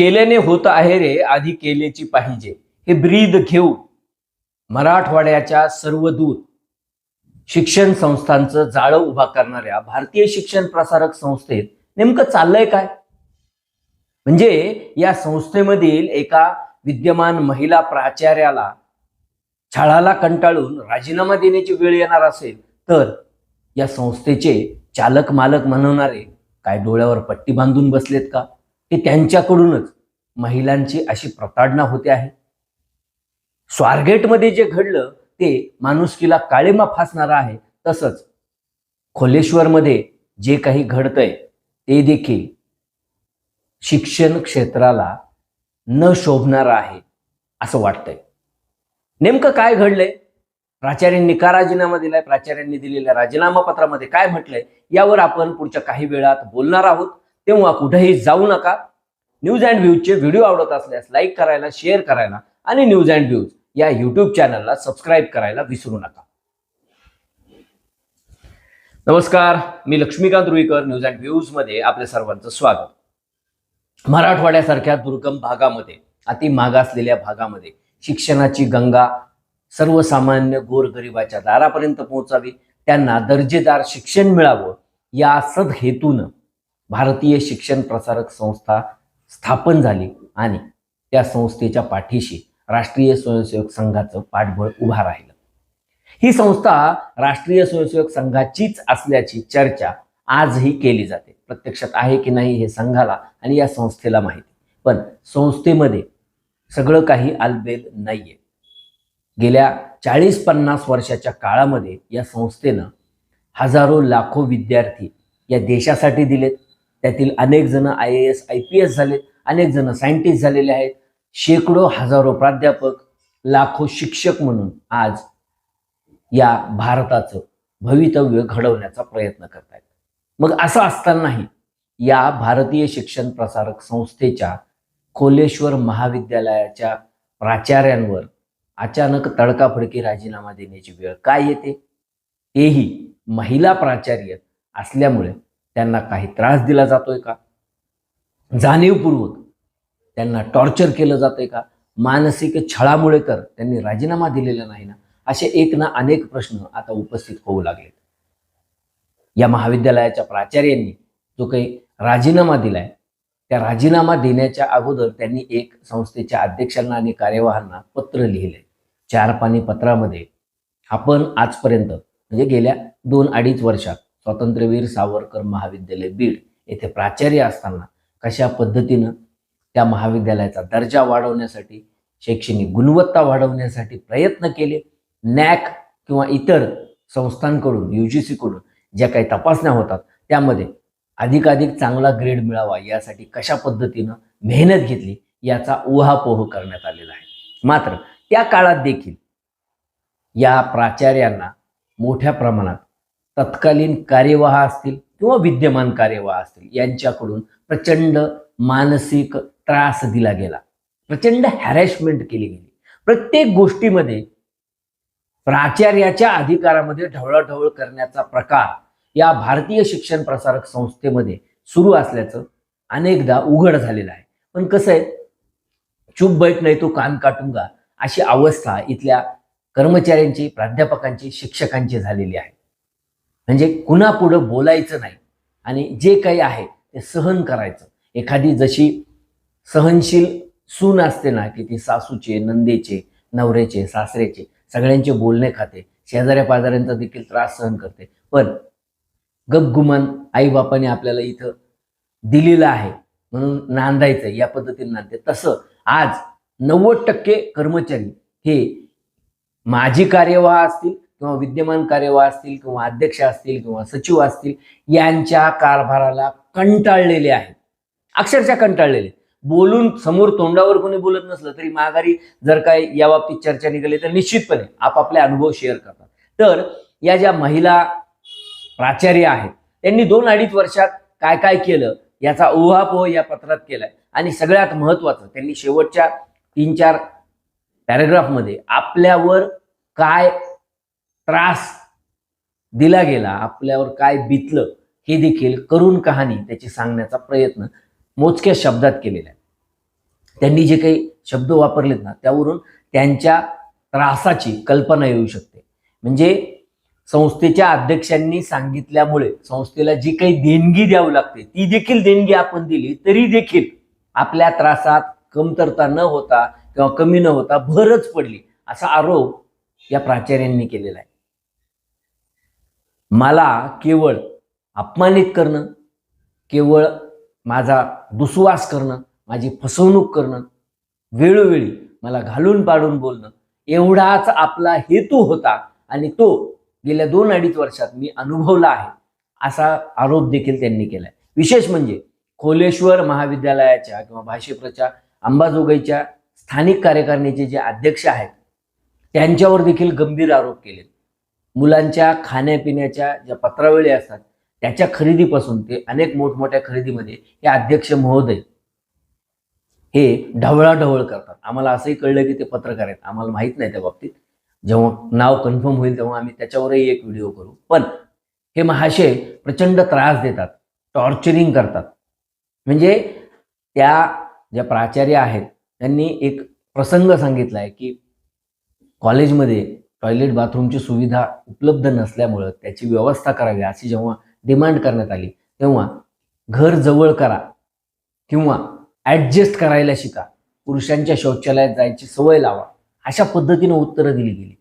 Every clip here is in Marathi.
केल्याने होत आहे रे आधी केलेची पाहिजे. हे ब्रीद घेऊन मराठवाड्याच्या सर्व दूर शिक्षण संस्थांचं जाळं उभा करणाऱ्या भारतीय शिक्षण प्रसारक संस्थेत नेमकं चाललंय काय? म्हणजे या संस्थेमधील एका विद्यमान महिला प्राचार्याला छळाला कंटाळून राजीनामा देण्याची वेळ येणार असेल तर या संस्थेचे चालक मालक म्हणवणारे काय डोळ्यावर पट्टी बांधून बसलेत का? की त्यांच्याकडूनच महिलांची अशी प्रताडणा होते आहे. स्वारगेटमध्ये जे घडलं ते माणुसकीला काळेमा फासणारं आहे. तसंच खोलेश्वरमध्ये जे काही घडतंय ते देखील शिक्षण क्षेत्राला न शोभणारं आहे असं वाटतंय. नेमकं काय घडलंय? प्राचार्यांनी का राजीनामा दिलाय प्राचार्यांनी दिलेल्या राजीनामा पत्रामध्ये काय म्हटलंय? यावर आपण पुढच्या काही वेळात बोलणार आहोत. तेव्हा कुठेही जाऊ नका. न्यूज अँड व्ह्यूजचे व्हिडिओ आवडत असल्यास लाईक करायला शेअर करायला आणि न्यूज अँड व्ह्यूज या युट्यूब चॅनलला सबस्क्राईब करायला विसरू नका. नमस्कार मी लक्ष्मीकांत रुईकर न्यूज अँड व्ह्यूजमध्ये आपल्या सर्वांचं स्वागत. मराठवाड्यासारख्या दुर्गम भागामध्ये अति मागासलेल्या भागामध्ये शिक्षणाची गंगा सर्वसामान्य गोरगरिबाच्या दारापर्यंत पोहोचावी त्यांना दर्जेदार शिक्षण मिळावं या सदहेतून भारतीय शिक्षण प्रसारक संस्था स्थापन झाली आणि त्या संस्थेच्या पाठीशी राष्ट्रीय स्वयंसेवक संघाचं पाठबळ उभा राहिलं. ही संस्था राष्ट्रीय स्वयंसेवक संघाचीच असल्याची चर्चा आजही केली जाते. प्रत्यक्षात आहे की नाही हे संघाला आणि या संस्थेला माहिती. पण संस्थेमध्ये सगळं काही आलबेल नाहीये. गेल्या चाळीस पन्नास वर्षाच्या काळामध्ये या संस्थेनं हजारो लाखो विद्यार्थी या देशासाठी दिलेत. त्यातील अनेक जण I A S I P S झालेत अनेक जण सायंटिस्ट झालेले आहेत. शेकडो हजारो प्राध्यापक लाखो शिक्षक म्हणून आज या भारताचं भवितव्य घडवण्याचा प्रयत्न करतायत. मग असं असतानाही या भारतीय शिक्षण प्रसारक संस्थेच्या खोलेश्वर महाविद्यालयाच्या प्राचार्यांवर अचानक तडकाफडकी राजीनामा देण्याची वेळ काय येते? तेही महिला प्राचार्य असल्यामुळे त्यांना काही त्रास दिला जातोय का? जाणीवपूर्वक त्यांना टॉर्चर केलं जातंय का? मानसिक छळामुळे तर त्यांनी राजीनामा दिलेला नाही ना? असे एक ना अनेक प्रश्न आता उपस्थित होऊ लागलेत. या महाविद्यालयाच्या प्राचार्यांनी जो काही राजीनामा दिलाय त्या राजीनामा देण्याच्या अगोदर त्यांनी एक संस्थेच्या अध्यक्षांना आणि कार्यवाहांना पत्र लिहिले चार पाणी पत्रामध्ये आपण आजपर्यंत म्हणजे गेल्या दोन अडीच वर्षात स्वातंत्र्यवीर सावरकर महाविद्यालय बीड येथे प्राचार्य असताना कशा पद्धतीनं त्या महाविद्यालयाचा दर्जा वाढवण्यासाठी शैक्षणिक गुणवत्ता वाढवण्यासाठी प्रयत्न केले? नॅक किंवा इतर संस्थांकडून यू जी सीकडून ज्या काही तपासण्या होतात त्यामध्ये अधिकाधिक चांगला ग्रेड मिळावा यासाठी कशा पद्धतीनं मेहनत घेतली याचा उहापोह करण्यात आलेला आहे. मात्र त्या काळात देखील या प्राचार्यांना मोठ्या प्रमाणात तत्कालीन कार्यवाह असतील किंवा विद्यमान कार्यवाह असतील यांच्याकडून प्रचंड मानसिक त्रास दिला गेला. प्रचंड हॅरॅशमेंट केली गेली. प्रत्येक गोष्टीमध्ये प्राचार्याच्या अधिकारामध्ये ढवळाढवळ करण्याचा प्रकार या भारतीय शिक्षण प्रसारक संस्थेमध्ये सुरू असल्याचं अनेकदा उघड झालेलं आहे. पण कसं आहे चूप बैठ नाही तो कान काटूंगा अशी अवस्था इथल्या कर्मचाऱ्यांची प्राध्यापकांची शिक्षकांची झालेली आहे. म्हणजे कुणापुढं बोलायचं नाही. आणि जे काही आहे ते सहन करायचं. एखादी जशी सहनशील सून असते ना की ती सासूचे नंदेचे नवऱ्याचे सासऱ्याचे सगळ्यांचे बोलणे खाते शेजाऱ्या पाजाऱ्यांचा देखील त्रास सहन करते. पण गपगुमान आईबापाने आपल्याला इथं दिलेलं आहे म्हणून नांदायचं या पद्धतीने नांदते. तसं आज नव्वद टक्के कर्मचारी हे माजी कार्यवाह असतील किंवा विद्यमान कार्यवाह असतील किंवा अध्यक्ष असतील किंवा सचिव असतील यांच्या कारभाराला कंटाळलेले आहेत. अक्षरशः कंटाळलेले. बोलून समोर तोंडावर कोणी बोलत नसलं तरी माघारी जर काय याबाबतीत चर्चा निघाली तर निश्चितपणे आपापले अनुभव शेअर करतात. तर या ज्या महिला प्राचार्य आहेत त्यांनी दोन अडीच वर्षात काय काय केलं याचा उहापोह या पत्रात केलाय. आणि सगळ्यात महत्वाचं त्यांनी शेवटच्या तीन चार पॅरेग्राफमध्ये आपल्यावर काय त्रास दिला गेला आपल्यावर काय बितलं हे देखील करून कहाणी त्याची सांगण्याचा प्रयत्न मोजक्या शब्दात केलेला आहे. त्यांनी जे काही शब्द वापरलेत ना त्यावरून त्यांच्या त्रासाची कल्पना येऊ शकते. म्हणजे संस्थेच्या अध्यक्षांनी सांगितल्यामुळे संस्थेला जी काही देणगी द्यावी लागते ती देखील देणगी आपण दिली तरी देखील आपल्या त्रासात कमतरता न होता किंवा कमी न होता भरच पडली असा आरोप या प्राचार्यांनी केलेला आहे. मला केवळ अपमानित करणं केवळ माझा दुस्वास करणं माझी फसवणूक करणं वेळोवेळी मला घालून पाडून बोलणं एवढाच आपला हेतू होता आणि तो गेल्या दोन अडीच वर्षात मी अनुभवला आहे. असा आरोप देखील त्यांनी केलाय. विशेष म्हणजे खोलेश्वर महाविद्यालयाच्या किंवा भाषेप्रच्या अंबाजोगाईच्या स्थानिक कार्यकारिणीचे जे अध्यक्ष आहेत त्यांच्यावर देखील गंभीर आरोप केले मुलांच्या खाण्यापिण्याच्या ज्या पत्रावळी असतात त्याच्या खरेदीपासून ते अनेक मोठमोठ्या खरेदीमध्ये हे अध्यक्ष महोदय हे ढवळाढवळ करतात. आम्हाला असंही कळलं की ते पत्रकार आहेत. आम्हाला माहीत नाही त्या बाबतीत. जेव्हा नाव कन्फर्म होईल तेव्हा आम्ही त्याच्यावरही एक व्हिडिओ करू. पण हे महाशय प्रचंड त्रास देतात टॉर्चरिंग करतात. म्हणजे त्या ज्या प्राचार्य आहेत त्यांनी एक प्रसंग सांगितला आहे की कॉलेजमध्ये टॉयलेट बाथरूमची सुविधा उपलब्ध नसल्यामुळं त्याची व्यवस्था करावी अशी जेव्हा डिमांड करण्यात आली तेव्हा घर जवळ करा किंवा ॲडजस्ट करायला शिका. पुरुषांच्या शौचालयात जायची सवय लावा. अशा पद्धतीनं उत्तरं दिली गेली.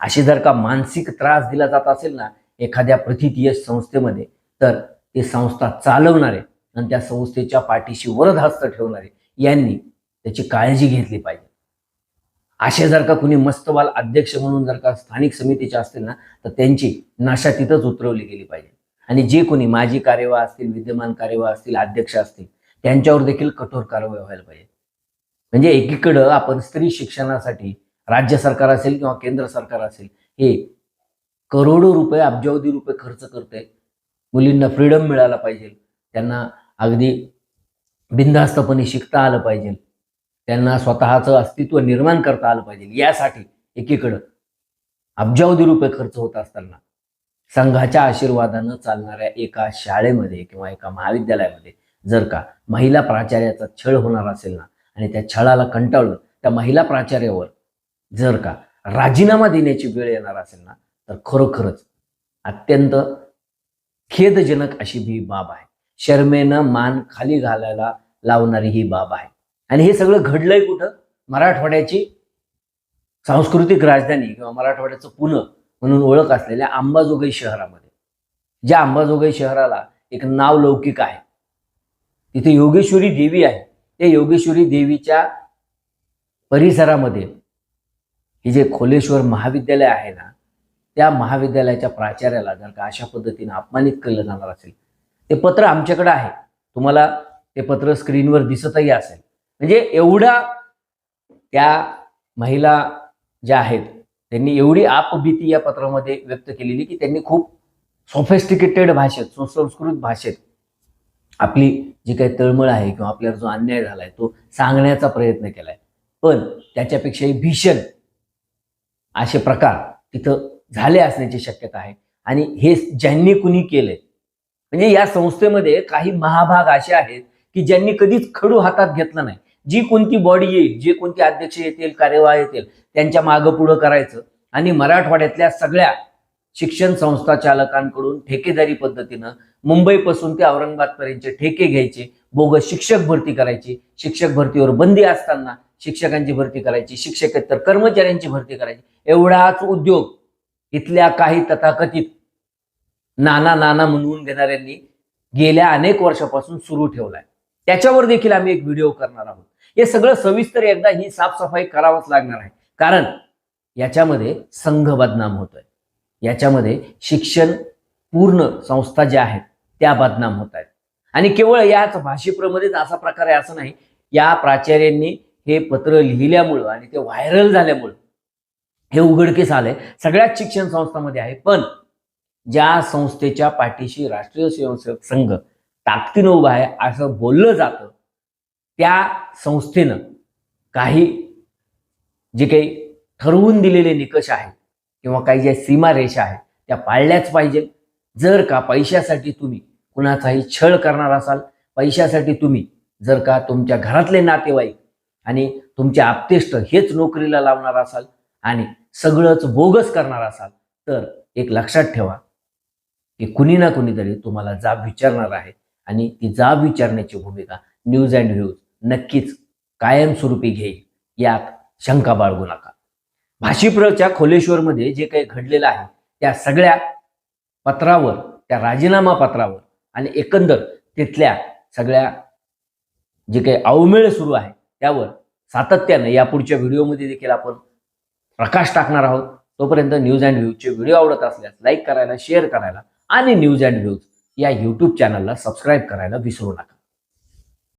अशी जर का मानसिक त्रास दिला जात असेल ना एखाद्या प्रथितयश संस्थेमध्ये तर ते संस्था चालवणारे आणि त्या संस्थेच्या पाठीशी वरदहस्त ठेवणारे यांनी त्याची काळजी घेतली पाहिजे. असे जर का कुणी मस्तवाल अध्यक्ष म्हणून जर का स्थानिक समितीचे असतील ना तर त्यांची नाशा तिथंच उतरवली गेली पाहिजे. आणि जे कोणी माजी कार्यवाह असतील विद्यमान कार्यवाह असतील अध्यक्ष असतील त्यांच्यावर देखील कठोर कारवाई व्हायला पाहिजे. म्हणजे एकीकडं आपण स्त्री शिक्षणासाठी राज्य सरकार असेल किंवा केंद्र सरकार असेल हे करोडो रुपये अब्जावधी रुपये खर्च करते मुलींना फ्रीडम मिळाला पाहिजे. त्यांना अगदी बिनधास्तपणे शिकता आलं पाहिजे. त्यांना स्वतःचं अस्तित्व निर्माण करता आलं पाहिजे. यासाठी एकीकडं अब्जावधी रुपये खर्च होत असताना संघाच्या आशीर्वादानं चालणाऱ्या एका शाळेमध्ये किंवा एका महाविद्यालयामध्ये जर का महिला प्राचार्याचा छळ होणार असेल ना आणि त्या छळाला कंटाळून त्या महिला प्राचार्यावर जर का राजीनामा देण्याची वेळ येणार असेल ना तर खरोखरच अत्यंत खेदजनक अशी ही बाब आहे. शर्मेनं मान खाली घालायला लावणारी ही बाब आहे. आणि हे सगळं घडलंय कुठं? मराठवाड्याची सांस्कृतिक राजधानी किंवा मराठवाड्याचं पुणे म्हणून ओळख असलेल्या अंबाजोगाई शहरामध्ये. ज्या अंबाजोगाई शहराला एक नाव लौकिक आहे. तिथे योगेश्वरी देवी आहे. त्या योगेश्वरी देवीच्या परिसरामध्ये हे जे खोलेश्वर महाविद्यालय आहे ना त्या महाविद्यालयाच्या प्राचार्याला जर का अशा पद्धतीने अपमानित केलं जाणार असेल ते पत्र आमच्याकडे आहे. तुम्हाला ते पत्र स्क्रीनवर दिसतही असेल. म्हणजे एवढा त्या महिला ज्या आहेत त्यांनी एवढी आपभीती या पत्रामध्ये व्यक्त केलेली की त्यांनी खूप सोफेस्टिकेटेड भाषेत सुसंस्कृत भाषेत आपली जी काही तळमळ आहे किंवा आपल्याला जो अन्याय झालाय तो सांगण्याचा प्रयत्न केलाय. पण त्याच्यापेक्षाही भीषण असे प्रकार तिथं झाले असण्याची शक्यता आहे. आणि हे ज्यांनी कुणी केलंय म्हणजे या संस्थेमध्ये काही महाभाग असे आहेत की ज्यांनी कधीच खडू हातात घेतला नाही. जी कोणती बॉडी येईल जे कोणते अध्यक्ष येतील कार्यवाह येतील त्यांच्या मागं पुढं करायचं. आणि मराठवाड्यातल्या सगळ्या शिक्षण संस्था चालकांकडून ठेकेदारी पद्धतीनं मुंबईपासून ते औरंगाबादपर्यंतचे ठेके घ्यायचे बोगस शिक्षक भरती करायची शिक्षक भरतीवर बंदी असताना शिक्षकांची भरती करायची शिक्षकेतर कर्मचाऱ्यांची भरती करायची. एवढाच उद्योग इथल्या काही तथाकथित नाना नाना म्हणवून घेणाऱ्यांनी गेल्या अनेक वर्षापासून सुरू ठेवलाय. त्याच्यावर देखील आम्ही एक व्हिडिओ करणार आहोत. हे सगळं सविस्तर एकदा ही साफसफाई करावंच लागणार आहे. कारण याच्यामध्ये संघ बदनाम होतोय. याच्यामध्ये शिक्षण पूर्ण संस्था ज्या आहेत त्या बदनाम होत आहेत आणि केवळ याच भाषेप्रमध्येच असा प्रकार आहे असं नाही. या प्राचार्यांनी हे पत्र लिहिल्यामुळं आणि ते व्हायरल झाल्यामुळं हे उघडकीस आलंय. सगळ्याच शिक्षण संस्थांमध्ये आहे. पण ज्या संस्थेच्या पाठीशी राष्ट्रीय स्वयंसेवक संघ ताकदीनं उभा आहे असं बोललं जातं त्या संस्थेनं काही जे काही ठरवून दिलेले निकष आहेत किंवा काही ज्या सीमारेषा आहेत त्या पाळल्याच पाहिजे. जर का पैशासाठी तुम्ही कुणाचाही छळ करणार असाल पैशासाठी तुम्ही जर का तुमच्या घरातले नातेवाईक आणि तुमचे आप्तेष्ट हेच नोकरीला लावणार असाल आणि सगळंच बोगस करणार असाल तर एक लक्षात ठेवा की कुणी ना कुणीतरी तुम्हाला जाब विचारणार आहे आणि ती जाब विचारण्याची भूमिका न्यूज अँड व्ह्यूज नक्कीच कायमस्वरूपी घेईल यात शंका बाळगू नका. भाशीप्रच्या खोलेश्वरमध्ये जे काही घडलेलं आहे त्या सगळ्या पत्रावर त्या राजीनामा पत्रावर आणि एकंदर तिथल्या सगळ्या जे काही अवमेळ सुरू आहे त्यावर सातत्यानं यापुढच्या व्हिडिओमध्ये देखील आपण प्रकाश टाकणार आहोत. तोपर्यंत न्यूज अँड व्ह्यूजचे व्हिडिओ आवडत असल्यास लाईक करायला शेअर करायला आणि न्यूज अँड व्ह्यूज या यूट्यूब चॅनलला सबस्क्राईब करायला विसरू नका.